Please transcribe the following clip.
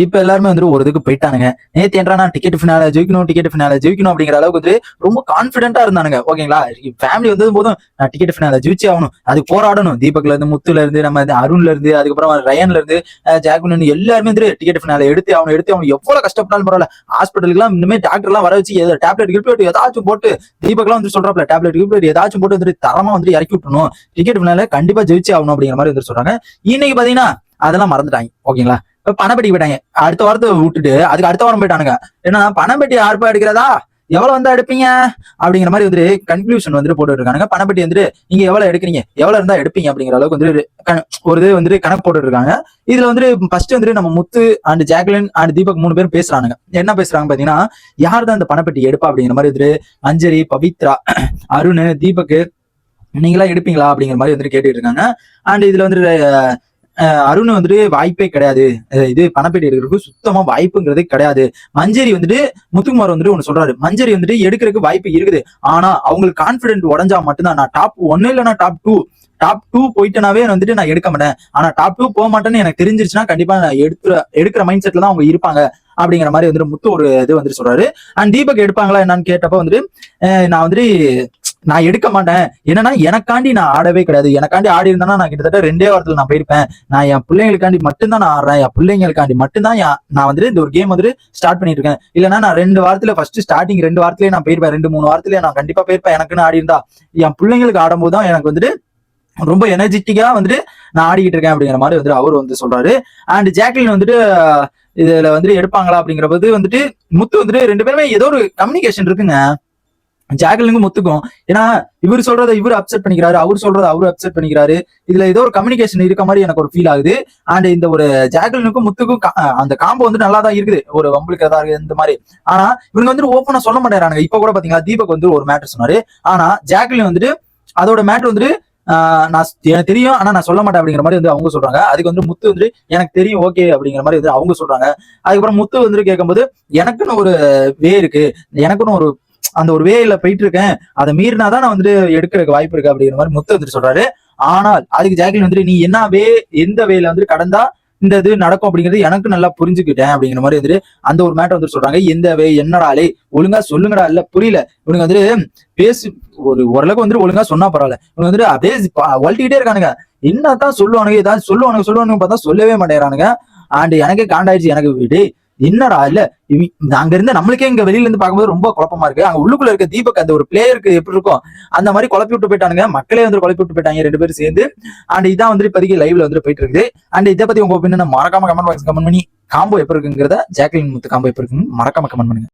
இப்ப எல்லாருமே வந்து ஒரு இதுக்கு போயிட்டானுங்க. நேத்து என்றா நான் டிக்கெட் ஃபினால ஜெயிக்கணும் டிக்கெட் ஃபினால ஜெயிக்கணும் அப்படிங்கிற அளவுக்கு வந்து ரொம்ப கான்பிடென்ட்டா இருந்தானுங்க. ஓகேங்களா? ஃபேமிலி வந்தது போதும் நான் டிக்கெட் ஃபினால ஜெயிச்சு ஆகணும். அது போராடணும். தீபக்ல இருந்து முத்துல இருந்து நம்ம அருண்ல இருந்து அதுக்கப்புறம் ரயன்ல இருந்து அஹ் எல்லாருமே வந்து டிக்கெட் ஃபினால எடுத்து அவனை எடுத்து அவன் எவ்வளவு கஷ்டப்பட்டாலும் பரவாயில்ல. ஹாஸ்பிட்டலுக்குலாம் இனிமே டாக்டர் எல்லாம் வர வச்சு டேப்லெட் கிப்லெட் ஏதாச்சும் போட்டு தீபக்லாம் வந்து சொல்றாப்ல டேப்லெட் கிப்லெட் ஏதாச்சும் போட்டு வந்துட்டு தரமா வந்து இறக்கி விட்டணும் டிக்கெட் ஃபினால கண்டிப்பா ஜெயிச்சு ஆகணும் அப்படிங்கிற மாதிரி வந்து சொல்றாங்க. இன்னைக்கு பாத்தீங்கன்னா அதெல்லாம் மறந்துட்டாங்க. ஓகேங்களா? இப்ப பணப்பெட்டி போயிட்டாங்க அடுத்த வாரத்தை விட்டுட்டு அதுக்கு அடுத்த வாரம் போயிட்டானுங்க. ஏன்னா பணப்பெட்டி யாருப்பா எடுக்கிறதா? எவ்வளவு வந்தா எடுப்பீங்க? அப்படிங்கிற மாதிரி வந்துட்டு கன்க்ளூஷன் வந்துட்டு போட்டு இருக்காங்க பணப்பெட்டி வந்துட்டு நீங்க எவ்வளவு எடுக்கிறீங்க? எவ்வளவு இருந்தா எடுப்பீங்க அப்படிங்கிற அளவுக்கு வந்துட்டு ஒரு இது வந்துட்டு கணக்கு போட்டு இருக்காங்க. இதுல வந்துட்டு ஃபர்ஸ்ட் வந்துட்டு நம்ம Muthu and Jacqueline and Deepak மூணு பேரும் பேசுறானுங்க. என்ன பேசுறாங்க பாத்தீங்கன்னா யார் தான் இந்த பணப்பெட்டி எடுப்பா அப்படிங்கிற மாதிரி வந்துட்டு அஞ்சலி பவித்ரா அருண் தீபக் நீங்களா எடுப்பீங்களா அப்படிங்கிற மாதிரி வந்துட்டு கேட்டுட்டு இருக்காங்க. அண்ட் இதுல வந்துட்டு அருண் வந்துட்டு வாய்ப்பே கிடையாது. இது பணப்பேட்டி எடுக்கிறதுக்கு சுத்தமா வாய்ப்புங்கிறதே கிடையாது. மஞ்சரி வந்துட்டு முத்துக்குமார் வந்துட்டு ஒண்ணு சொல்றாரு. மஞ்சரி வந்துட்டு எடுக்கிறதுக்கு வாய்ப்பு இருக்குது. ஆனா அவங்களுக்கு கான்பிடென்ட் உடஞ்சா மட்டும்தான். நான் டாப் ஒன்னு இல்லைன்னா டாப் டூ டாப் டூ போயிட்டனாவே வந்துட்டு நான் எடுக்க மாட்டேன். ஆனா டாப் டூ போக மாட்டேன்னு எனக்கு தெரிஞ்சிருச்சுன்னா கண்டிப்பா நான் எடுக்கிற எடுக்கிற மைண்ட் செட்ல தான் அவங்க இருப்பாங்க அப்படிங்கிற மாதிரி வந்துட்டு முத்து ஒரு இது வந்துட்டு சொல்றாரு. அண்ட் தீபக் எடுப்பாங்களா என்னன்னு கேட்டப்ப வந்துட்டு நான் வந்துட்டு நான் எடுக்க மாட்டேன். என்னன்னா எனக்காண்டி நான் ஆடவே கிடையாது. எனக்காண்டி ஆடி இருந்தேன்னா நான் கிட்டத்தட்ட ரெண்டே வாரத்துல நான் போயிருப்பேன். நான் என் பிள்ளைங்களுக்காண்டி மட்டும்தான் நான் ஆடுறேன். என் பிள்ளைங்களுக்காண்டி மட்டும்தான் நான் வந்துட்டு இந்த ஒரு கேம் வந்துட்டு ஸ்டார்ட் பண்ணிட்டு இருக்கேன். இல்லைன்னா நான் ரெண்டு வாரத்துல ஃபர்ஸ்ட் ஸ்டார்டிங் ரெண்டு வாரத்திலேயே நான் போயிருப்பேன். ரெண்டு மூணு வாரத்திலேயே நான் கண்டிப்பா போயிருப்பேன். எனக்குன்னு ஆடி இருந்தா. என் பிள்ளைங்களுக்கு ஆடும்போது தான் எனக்கு வந்துட்டு ரொம்ப எனர்ஜெட்டிக்கா வந்துட்டு நான் ஆடிக்கிட்டு இருக்கேன் அப்படிங்கிற மாதிரி வந்துட்டு அவர் வந்து சொல்றாரு. அண்ட் ஜாக்லின் வந்துட்டு இதுல வந்துட்டு எடுப்பாங்களா அப்படிங்கிற போது வந்துட்டு முத்து வந்துட்டு ரெண்டு பேருமே ஏதோ ஒரு கம்யூனிகேஷன் இருக்குங்க. ஜாக்லினுக்கும் முத்துக்கும் ஏன்னா இவர் சொல்றதை இவர் அப்செட் பண்ணிக்கிறாரு அவர் சொல்றதை அவர் அப்செட் பண்ணிக்கிறாரு. இதுல ஏதோ ஒரு கம்யூனிகேஷன் இருக்க மாதிரி எனக்கு ஒரு ஃபீல் ஆகுது. அண்ட் இந்த ஒரு ஜாக்லினுக்கும் முத்துக்கும் கா- அந்த காம்போ வந்து நல்லா தான் இருக்குது. ஒரு வம்புக்கு இருக்குது இந்த மாதிரி. ஆனா இவங்க வந்துட்டு ஓப்பனா சொல்ல மாட்டேறாங்க இப்ப கூட பாத்தீங்களா தீபக் வந்து ஒரு மேட்டர் சொன்னாரு. ஆனா ஜாக்லின் வந்துட்டு அதோட மேட்டர் வந்துட்டு நான் எனக்கு தெரியும் ஆனா நான் சொல்ல மாட்டேன் அப்படிங்கிற மாதிரி வந்து அவங்க சொல்றாங்க. அதுக்கு வந்து முத்து வந்து எனக்கு தெரியும் ஓகே அப்படிங்கிற மாதிரி வந்து அவங்க சொல்றாங்க. அதுக்கப்புறம் முத்து வந்துட்டு கேட்கும்போது எனக்குன்னு ஒரு வே இருக்கு. எனக்குன்னு ஒரு அந்த ஒரு வேல போயிட்டு இருக்கேன் அதை மீறினாதான் நான் வந்துட்டு எடுக்கிறதுக்கு வாய்ப்பு இருக்கு அப்படிங்கிற மாதிரி முத்து வந்துட்டு சொல்றாரு. ஆனால் அதுக்கு ஜாக்லின் வந்துட்டு நீ என்ன வே எந்த வேல வந்துட்டு கடந்தா இந்த இது நடக்கும் அப்படிங்கிறது எனக்கு நல்லா புரிஞ்சுக்கிட்டேன். அப்படிங்கிற மாதிரி வந்துட்டு அந்த ஒரு மேட்டர் வந்துட்டு சொல்றாங்க. எந்த வே என்னடாலே ஒழுங்கா சொல்லுங்கடா. இல்ல புரியல. இவனுங்க வந்துட்டு பேசி ஒரு ஓரளவுக்கு வந்துட்டு ஒழுங்கா சொன்னா பரவாயில்ல. இவங்க வந்துட்டு அப்படியே ப- வளர்த்திக்கிட்டே இருக்கானுங்க. என்னதான் சொல்லுவானுங்க ஏதாவது சொல்லுவானுங்க சொல்லுவானுங்க பார்த்தா சொல்லவே மாட்டேங்கிறானுங்க. அண்ட் எனக்கே காண்டாயிடுச்சு. எனக்கு வீடு என்னடா இல்ல அங்க இருந்து நம்மளுக்கே இங்க வெளியில இருந்து பார்க்கும்போது ரொம்ப குழப்பமா இருக்கு. அங்க உள்ளுக்குள்ள இருக்க தீபக் அந்த ஒரு பிளேயருக்கு எப்படி இருக்கும் அந்த மாதிரி குழப்பி விட்டு போயிட்டானுங்க. மக்களே வந்து குழப்பி விட்டு போயிட்டாங்க ரெண்டு பேரும் சேர்ந்து. அண்ட் இதான் வந்து இப்போதைக்கு லைவ்ல வந்து போயிட்டு இருக்குது. அண்ட் இதை பத்தி உங்க ஒப்பீனியன் மறக்காம கமெண்ட் பாக்ஸ் கமெண்ட் பண்ணி காம்போ எப்போ இருக்குங்கிறத ஜாக்லின் முத்து காம்போ எப்போ இருக்குன்னு மறக்காம கமெண்ட் பண்ணுங்க.